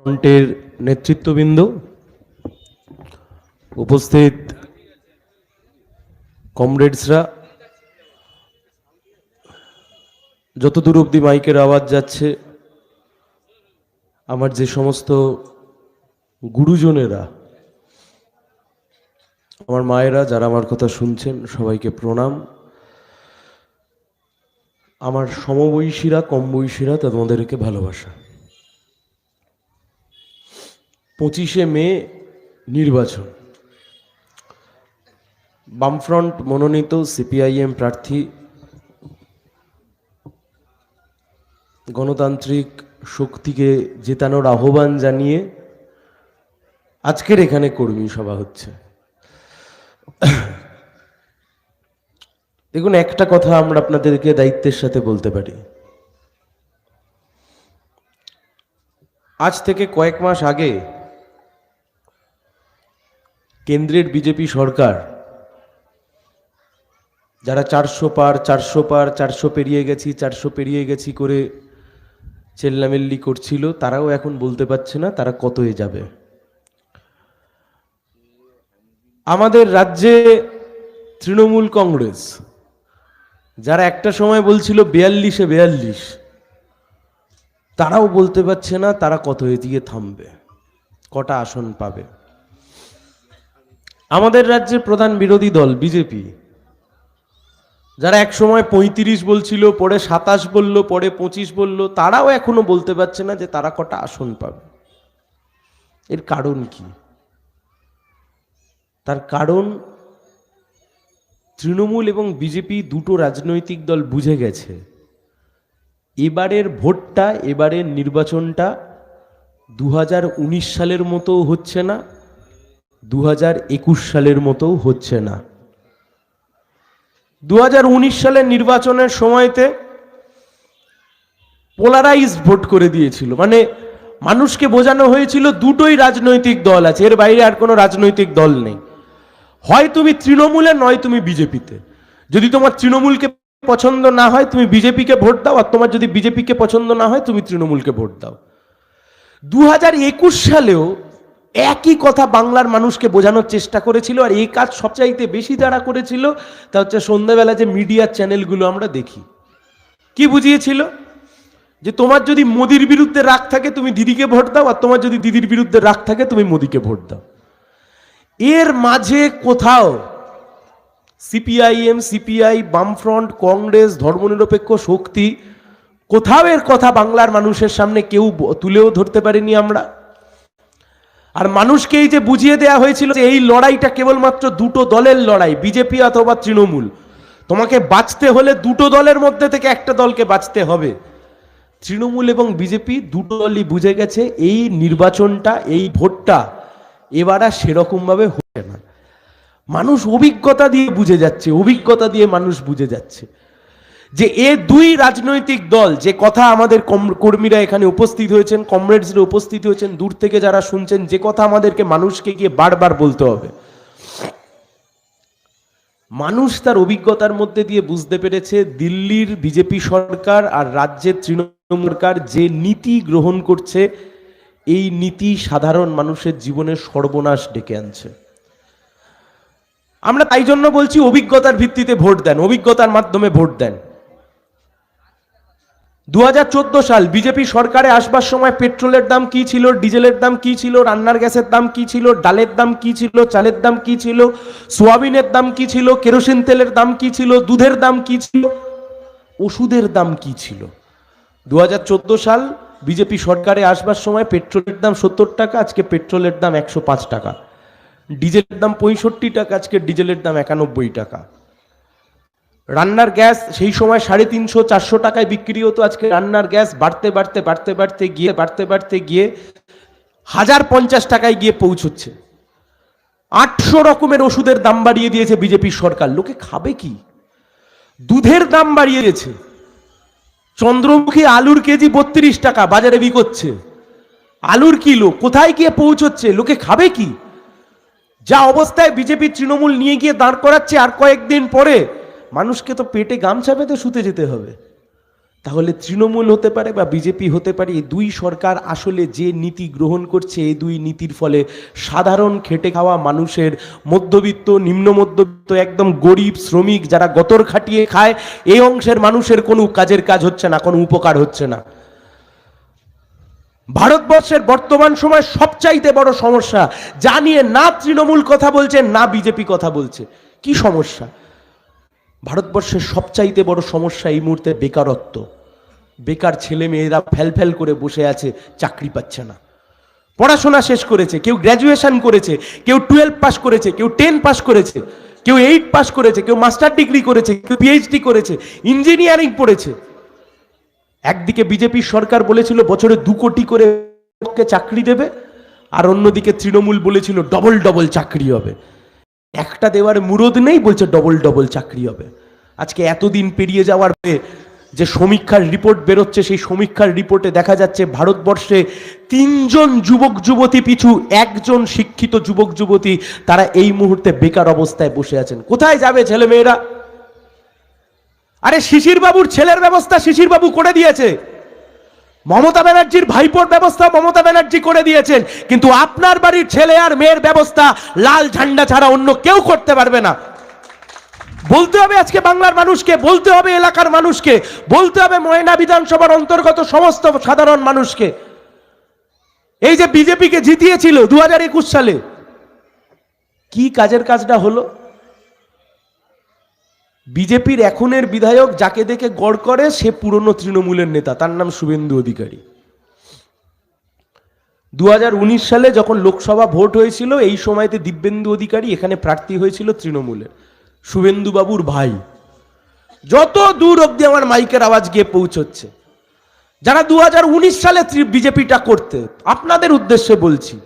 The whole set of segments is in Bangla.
ফ্রন্টের নেতৃত্ববৃন্দ উপস্থিত কমরেডসরা। যত দূর অবধি মাইকের আওয়াজ যাচ্ছে, আমার যে সমস্ত গুরুজনেরা, আমার মায়েরা যারা আমার কথা শুনছেন, সবাইকে প্রণাম। আমার সমবয়সীরা কম বয়সীরা তোমাদেরকে ভালোবাসা। পঁচিশে মে নির্বাচন। বামফ্রন্ট মনোনীত সিপিআইএম প্রার্থী গণতান্ত্রিক শক্তিকে জেতানোর আহ্বান জানিয়ে আজকের এখানে কর্মী সভা হচ্ছে। দেখুন, একটা কথা আমরা আপনাদেরকে দায়িত্বের সাথে বলতে পারি। আজ থেকে কয়েক মাস আগে কেন্দ্রের বিজেপি সরকার, যারা চারশো পার চারশো পার, চারশো পেরিয়ে গেছি, চারশো পেরিয়ে গেছি করে চেল্লামেল্লি করছিল, তারাও এখন বলতে পারছে না তারা কতয়ে যাবে। আমাদের রাজ্যে তৃণমূল কংগ্রেস, যারা একটা সময় বলছিল বিয়াল্লিশে বিয়াল্লিশ, তারাও বলতে পারছে না তারা কত এদিকে থামবে, কটা আসন পাবে। আমাদের রাজ্যের প্রধান বিরোধী দল, বিজেপি। যারা এক সময় পঁয়ত্রিশ বলছিল, পরে সাতাশ বলল, পরে পঁচিশ বলল, তারাও এখনও বলতে পারছে না যে তারা কটা আসন পাবে। এর কারণ কি? তার কারণ, তৃণমূল এবং বিজেপি দুটো রাজনৈতিক দল বুঝে গেছে। এবারের ভোটটা, এবারের নির্বাচনটা দু হাজার উনিশ সালের মতো হচ্ছে না। দু হাজার একুশ সালের মতো হচ্ছে না। দু উনিশ সালের নির্বাচনের সময়তে পোলারাইজ ভোট করে দিয়েছিল। মানে মানুষকে বোঝানো হয়েছিল দুটোই রাজনৈতিক দল আছে, এর বাইরে আর কোনো রাজনৈতিক দল নেই। হয় তুমি তৃণমূলে নয় তুমি বিজেপিতে। যদি তোমার তৃণমূলকে পছন্দ না হয়, তুমি বিজেপিকে ভোট দাও, আর তোমার যদি বিজেপিকে পছন্দ না হয়, তুমি তৃণমূলকে ভোট দাও। দু হাজার একুশ সালেও একই কথা বাংলার মানুষকে বোঝানোর চেষ্টা করেছিল আর এই কাজ সবচাইতে বেশি যারা করেছিল, তা হচ্ছে সন্ধ্যাবেলা যে মিডিয়ার চ্যানেলগুলো আমরা দেখি। কি বুঝিয়েছিল? যে তোমার যদি মোদির বিরুদ্ধে রাগ থাকে, তুমি দিদিকে ভোট দাও, আর তোমার যদি দিদির বিরুদ্ধে রাগ থাকে, তুমি মোদিকে ভোট দাও। এর মাঝে কোথাও সিপিআইএম, সিপিআই, বামফ্রন্ট, কংগ্রেস, ধর্মনিরপেক্ষ, শক্তি, কোথাও এর কথা বাংলার মানুষের সামনে কেউ তুলেও ধরতে পারিনি আমরা। আর মানুষকে এই যে বুঝিয়ে দেওয়া হয়েছিল যে এই লড়াইটা কেবলমাত্র দুটো দলের লড়াই, বিজেপি অথবা তৃণমূল। তোমাকে বাঁচতে হলে দুটো দলের মধ্যে থেকে একটা দলকে বাঁচতে হবে। তৃণমূল এবং বিজেপি দুটো দলই বুঝে গেছে এই নির্বাচনটা, এই ভোটটা এবার আর সেরকমভাবে হচ্ছে না। মানুষ অভিজ্ঞতা দিয়ে বুঝে যাচ্ছে, অভিজ্ঞতা দিয়ে মানুষ বুঝে যাচ্ছে। যে এ দুই রাজনৈতিক দল, যে কথা আমাদের কর্মীরা এখানে উপস্থিত হয়েছেন কমরেডসরা উপস্থিত হয়েছেন, দূর থেকে যারা শুনছেন, যে কথা আমাদেরকে মানুষকে গিয়ে বারবার বলতে হবে। মানুষ তার অভিজ্ঞতার মধ্যে দিয়ে বুঝতে পেরেছে, দিল্লির বিজেপি সরকার আর রাজ্যের তৃণমূল সরকার যে নীতি গ্রহণ করছে, এই নীতি সাধারণ মানুষের জীবনের সর্বনাশ ডেকে আনছে। আমরা তাই জন্য বলছি, অভিজ্ঞতার ভিত্তিতে ভোট দেন, অভিজ্ঞতার মাধ্যমে ভোট দেন। দু হাজার চোদ্দ সাল বিজেপি সরকারে আসবার সময় পেট্রোলের দাম কি ছিল, ডিজেলের দাম কি ছিল, রান্নার গ্যাসের দাম কি ছিল, ডালের দাম কি ছিল, চালের দাম কি ছিল, সোয়াবিনের দাম কি ছিল, কেরোসিন তেলের দাম কি ছিল, দুধের দাম কি ছিল, ওষুধের দাম কি ছিল? দু হাজার চোদ্দ সাল বিজেপি সরকারে আসবার সময় পেট্রোলের দাম সত্তর টাকা, আজকে পেট্রোলের দাম একশো পাঁচ টাকা। ডিজেলের দাম পঁয়ষট্টি টাকা, আজকে ডিজেলের দাম একানব্বই টাকা। রান্নার গ্যাস সেই সময় সাড়ে তিনশো, চারশো টাকায় বিক্রি হতো। আজকে রান্নার গ্যাস বাড়তে বাড়তে বাড়তে বাড়তে গিয়ে, বাড়তে বাড়তে গিয়ে হাজার পঞ্চাশ টাকায় গিয়ে পৌঁছচ্ছে। আটশো রকমের ওষুধের দাম বাড়িয়ে দিয়েছে বিজেপির সরকার। লোকে খাবে কি? দুধের দাম বাড়িয়ে দিয়েছে। চন্দ্রমুখী আলুর কেজি বত্রিশ টাকা, বাজারে বিকোচ্ছে আলুর কিলো, কোথায় গিয়ে পৌঁছচ্ছে? লোকে খাবে কি? যা অবস্থায় বিজেপি তৃণমূল নিয়ে গিয়ে দাঁড় করাচ্ছে আর কয়েকদিন পরে মানুষকে তো পেটে গামছা বেঁধে শুতে যেতে হবে। তাহলে তৃণমূল হতে পারে বা বিজেপি হতে পারে, এই দুই সরকার আসলে যে নীতি গ্রহণ করছে, এই দুই নীতির ফলে সাধারণ খেটে খাওয়া মানুষের মধ্যবিত্ত, নিম্ন মধ্যবিত্ত, একদম গরিব শ্রমিক যারা গতর খাটিয়ে খায়, এই অংশের মানুষের কোনো কাজের কাজ হচ্ছে না, কোনো উপকার হচ্ছে না। ভারতবর্ষের বর্তমান সময় সবচাইতে বড় সমস্যা, যা নিয়ে না তৃণমূল কথা বলছে, না বিজেপি কথা বলছে। কি সমস্যা? ভারতবর্ষের সবচাইতে বড় সমস্যা এই মুহূর্তে বেকারত্ব। বেকার ছেলে মেয়েরা ফ্যাল ফ্যাল করে বসে আছে, চাকরি পাচ্ছে না। পড়াশোনা শেষ করেছে, কেউ গ্র্যাজুয়েশন করেছে, কেউ টুয়েলভ পাস করেছে, কেউ টেন পাস করেছে, কেউ এইট পাস করেছে, কেউ মাস্টার ডিগ্রি করেছে, কেউ পিএইচডি করেছে ইঞ্জিনিয়ারিং পড়েছে। একদিকে বিজেপি সরকার বলেছিল, বছরে দু কোটি করে চাকরি দেবে, আর অন্যদিকে তৃণমূল বলেছিল ডবল ডবল চাকরি হবে। একটা দেওয়ার মুরদ নেই বলছে ডবল ডবল চাকরি হবে। আজকে এতদিন পেরিয়ে যাওয়ার পরে যে সমীক্ষার রিপোর্ট বেরোচ্ছে, সেই সমীক্ষার রিপোর্টে দেখা যাচ্ছে ভারতবর্ষে তিনজন যুবক, যুবতী পিছু একজন শিক্ষিত যুবক, যুবতী তারা এই মুহূর্তে বেকার অবস্থায় বসে আছেন। কোথায় যাবে ছেলে মেয়েরা আরে শিশির বাবুর ছেলের ব্যবস্থা শিশির বাবু করে দিয়েছে। মমতা ব্যানার্জির ভাইপোর ব্যবস্থা মমতা ব্যানার্জি করে দিয়েছেন, কিন্তু আপনার বাড়ির ছেলে আর মেয়ের ব্যবস্থা লাল ঝান্ডা ছাড়া অন্য কেউ করতে পারবে না। বলতে হবে আজকে বাংলার মানুষকে, বলতে হবে এলাকার মানুষকে, বলতে হবে ময়না বিধানসভার অন্তর্গত সমস্ত সাধারণ মানুষকে। এই যে বিজেপিকে জিতিয়েছিল দু হাজার একুশ সালে, কি কাজের কাজটা হলো? বিজেপির এখনের বিধায়ক যাকে দেখে গড় করে, সে পুরনো তৃণমূলের নেতা। তার নাম শুভেন্দু অধিকারী। দু হাজার উনিশ সালে যখন লোকসভা ভোট হয়েছিল, এই সময়তে দিব্যেন্দু অধিকারী এখানে প্রার্থী হয়েছিল তৃণমূলের। শুভেন্দু বাবুর ভাই। যত দূর অব্দি আমার মাইকের আওয়াজ গিয়ে পৌঁছচ্ছে। যারা দু হাজার উনিশ সালে বিজেপিটা করতে, আপনাদের উদ্দেশ্যে বলছি,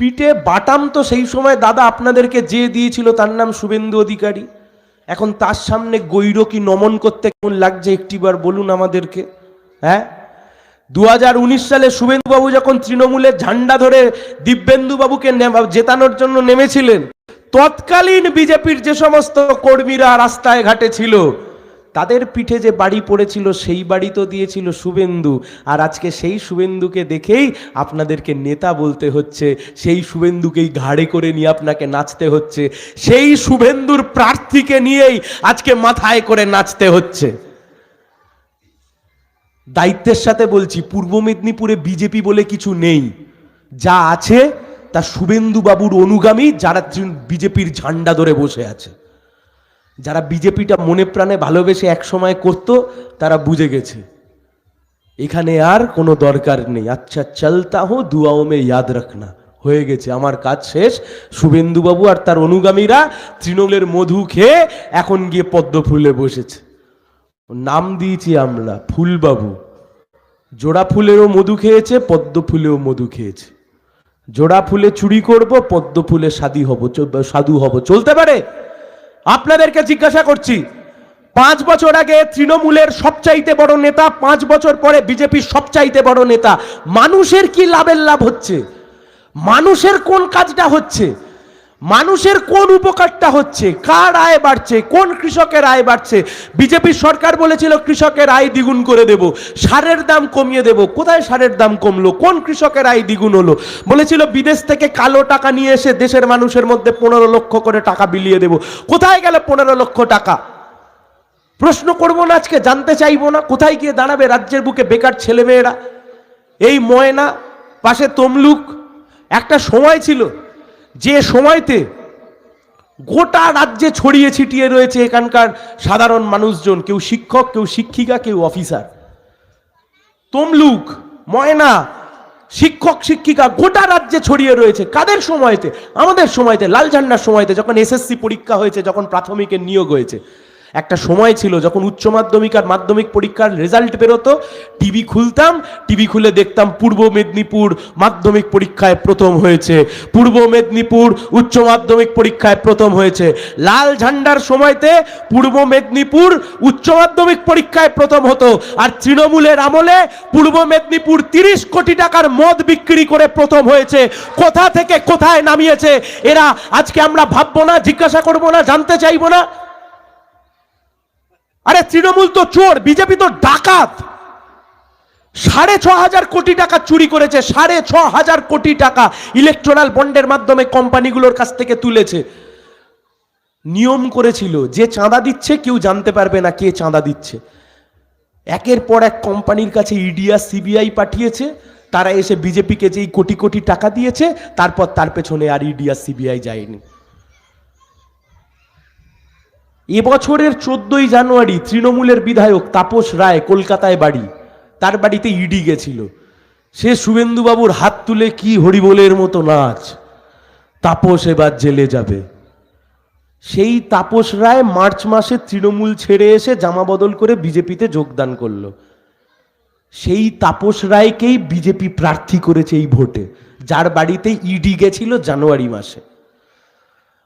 পিঠে বাটাম তো সেই সময় দাদা আপনাদেরকে যে দিয়েছিল, তার নাম শুভেন্দু অধিকারী। এখন তার সামনে গৈর কি নমন করতে কেমন লাগছে একটিবার বলুন আমাদেরকে হ্যাঁ? দু হাজার উনিশ সালে শুভেন্দুবাবু যখন তৃণমূলের ঝান্ডা ধরে দিব্যেন্দুবাবুকে জেতানোর জন্য নেমেছিলেন, তৎকালীন বিজেপির যে সমস্ত কর্মীরা রাস্তায় ঘাটে ছিল তাদের পিঠে যে বাড়ি পড়েছিল, সেই বাড়ি তো দিয়েছিল শুভেন্দু। আর আজকে সেই শুভেন্দুকে দেখেই আপনাদেরকে নেতা বলতে হচ্ছে, সেই শুভেন্দুকেই ঘাড়ে করে নিয়ে আপনাকে নাচতে হচ্ছে, সেই শুভেন্দুর প্রার্থীকে নিয়েই আজকে মাথায় করে নাচতে হচ্ছে। দায়িত্বের সাথে বলছি, পূর্ব মেদিনীপুরে বিজেপি বলে কিছু নেই। যা আছে, তা শুভেন্দু বাবুর অনুগামী যারা বিজেপির ঝান্ডা ধরে বসে আছে। যারা বিজেপিটা মনে প্রাণে ভালোবেসে এক সময় করত, তারা বুঝে গেছে। এখানে আর কোনো দরকার নেই। আচ্ছা চলতা হো, দুয়াও মে ইয়াদ রাখনা। হয়ে গেছে, আমার কাজ শেষ। শুভেন্দুবাবু আর তার অনুগামীরা তৃণমূলের মধু খেয়ে এখন গিয়ে পদ্ম ফুলে বসেছে। নাম দিয়েছি আমরা, ফুলবাবু। জোড়া ফুলেরও মধু খেয়েছে, পদ্ম ফুলেও মধু খেয়েছে। জোড়া ফুলে চুরি করব, পদ্ম ফুলে সাদী হব সাধু হব। চলতে পারে? আপনাদেরকে জিজ্ঞাসা করছি, পাঁচ বছর আগে তৃণমূলের সবচাইতে বড় নেতা, পাঁচ বছর পরে বিজেপির সবচাইতে বড় নেতা, মানুষের কি লাভের লাভ হচ্ছে? মানুষের কোন কাজটা হচ্ছে? মানুষের কোন উপকারটা হচ্ছে? কার আয় বাড়ছে? কোন কৃষকের আয় বাড়ছে? বিজেপির সরকার বলেছিল, কৃষকের আয় দ্বিগুণ করে দেব। সারের দাম কমিয়ে দেব। কোথায় সারের দাম কমলো? কোন কৃষকের আয় দ্বিগুণ হলো? বলেছিল, বিদেশ থেকে কালো টাকা নিয়ে এসে দেশের মানুষের মধ্যে পনেরো লক্ষ করে টাকা বিলিয়ে দেব। কোথায় গেল পনেরো লক্ষ টাকা? প্রশ্ন করব না আজকে, জানতে চাইব না। কোথায় গিয়ে দাঁড়াবে রাজ্যের বুকে বেকার ছেলেমেয়েরা? এই ময়না, পাশে তমলুক, একটা সময় ছিল যে সময়তে গোটা রাজ্যে ছড়িয়ে ছিটিয়ে রয়েছে এখানকার সাধারণ মানুষজন, কেউ শিক্ষক, কেউ শিক্ষিকা, কেউ অফিসার। তমলুক, ময়না, শিক্ষক, শিক্ষিকা গোটা রাজ্যে ছড়িয়ে রয়েছে। কাদের সময়তে? আমাদের সময়তে, লাল ঝান্ডার সময়তে যখন এসএসসি পরীক্ষা হয়েছে, যখন প্রাথমিকের নিয়োগ হয়েছে। একটা সময় ছিল যখন উচ্চ মাধ্যমিক আর মাধ্যমিক পরীক্ষার রেজাল্ট বেরোতো। টিভি খুলতাম টিভি খুলে দেখতাম পূর্ব মেদিনীপুর মাধ্যমিক পরীক্ষায় প্রথম হয়েছে। পূর্ব মেদিনীপুর উচ্চ মাধ্যমিক পরীক্ষায় প্রথম হয়েছে। লাল ঝান্ডার সময়তে পূর্ব মেদিনীপুর উচ্চ মাধ্যমিক পরীক্ষায় প্রথম হতো। আর তৃণমূলের আমলে পূর্ব মেদিনীপুর তিরিশ কোটি টাকার মদ বিক্রি করে প্রথম হয়েছে। কোথা থেকে কোথায় নামিয়েছে? এরা আজকে আমরা ভাববো না, জিজ্ঞাসা করব না, জানতে চাইব না। আরে তৃণমূল তো চোর, বিজেপি তো ডাকাত। সাড়ে ছ হাজার কোটি টাকা চুরি করেছে, সাড়ে ছ হাজার কোটি টাকা ইলেকট্রাল বন্ডের মাধ্যমে কোম্পানিগুলোর কাছ থেকে তুলেছে। নিয়ম করেছিল, যে চাঁদা দিচ্ছে কেউ জানতে পারবে না কে চাঁদা দিচ্ছে। একের পর এক কোম্পানির কাছে ইডিয়া সিবিআই পাঠিয়েছে, তারা এসে বিজেপিকে যেই কোটি কোটি টাকা দিয়েছে, তারপর তার পেছনে আর ইডিয়া সিবিআই যায়নি। এবছরের চোদ্দই জানুয়ারি তৃণমূলের বিধায়ক তাপস রায় কলকাতায় বাড়ি। তার বাড়িতে ইডি গেছিল। সে শুভেন্দুবাবুর হাত তুলে কি হরিবোলের মতো নাচ। তাপস এবার জেলে যাবে। সেই তাপস রায় মার্চ মাসে তৃণমূল ছেড়ে এসে জামা বদল করে বিজেপিতে যোগদান করল। সেই তাপস রায়কেই বিজেপি প্রার্থী করেছে এই ভোটে। যার বাড়িতে ইডি গেছিল জানুয়ারি মাসে।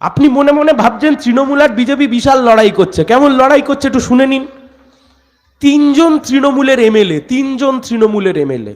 আপনি মনে মনে ভাবছেন তৃণমূল আর বিজেপি বিশাল লড়াই করছে। কেমন লড়াই করছে একটু শুনে নিন। তিনজন তৃণমূলের এমএলএ, তিনজন তৃণমূলের এমএলএ।